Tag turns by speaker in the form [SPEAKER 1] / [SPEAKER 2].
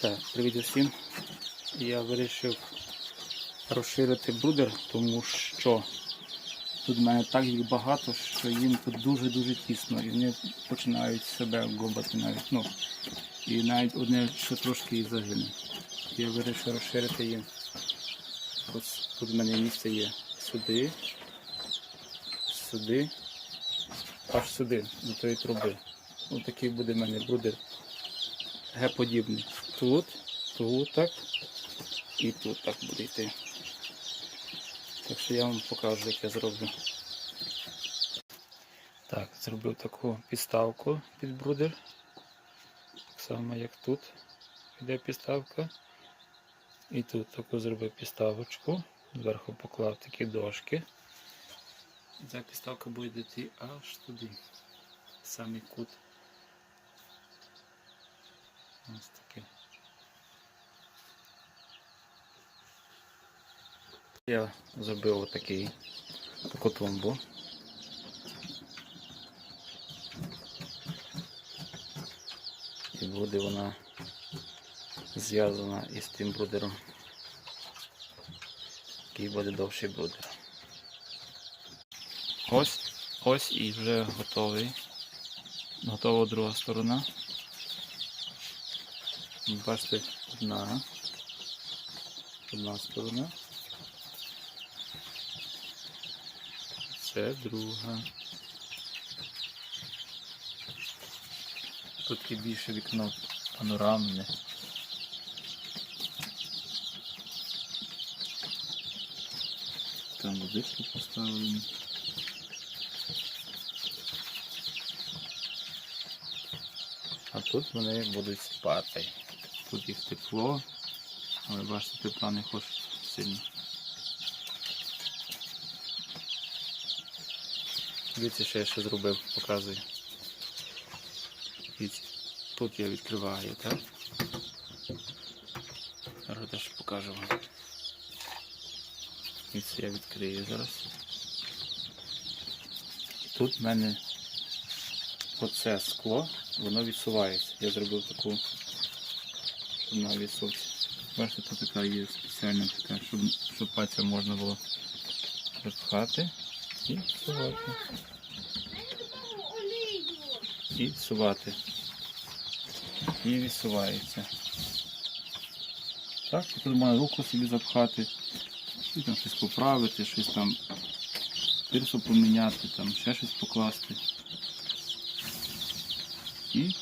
[SPEAKER 1] Так, привіт усім. Я вирішив розширити брудер, тому що тут в мене так їх багато, що їм тут дуже-дуже тісно і вони починають себе гобати навіть. Ну, і навіть одне ще трошки і загине. Я вирішив розширити їм. Ось тут в мене місце є сюди, сюди, аж сюди, до тої труби. Ось такий буде в мене брудер Г-подібний. Тут, тут так і тут так буде йти. Так що я вам покажу, як я зроблю. Так, зробив таку підставку під брудер. Так само як тут йде підставка. І тут таку зробив підставочку. Зверху поклав такі дошки. Ця підставка буде йти аж туди. Самий кут. Ось таке. Я зробив отакий таку тумбу. І буде вона зв'язана із тим брудером. Який буде довший брудер. Ось, ось і вже готовий. Готова друга сторона. Бачите, одна. Одна сторона. Це друга. Тут є більше вікно панорамне. Там водичку поставили. А тут вони будуть спати. Тут їх тепло, але бачите, тепла не хочуть сильно. Дивіться, що я ще зробив, показую. Дивіться, тут я відкриваю, так? Зараз теж покажу вам. Дивіться, я відкрию зараз. Тут в мене оце скло, воно відсувається. Я зробив таку, щоб вона. Бачите, тут така є спеціальна така, щоб, щоб пальцем можна було розпхати і всувати. І всувати. І відсувається. Так, тут можна руку собі запхати, і там щось поправити, щось там пирсу поміняти, там ще щось покласти. І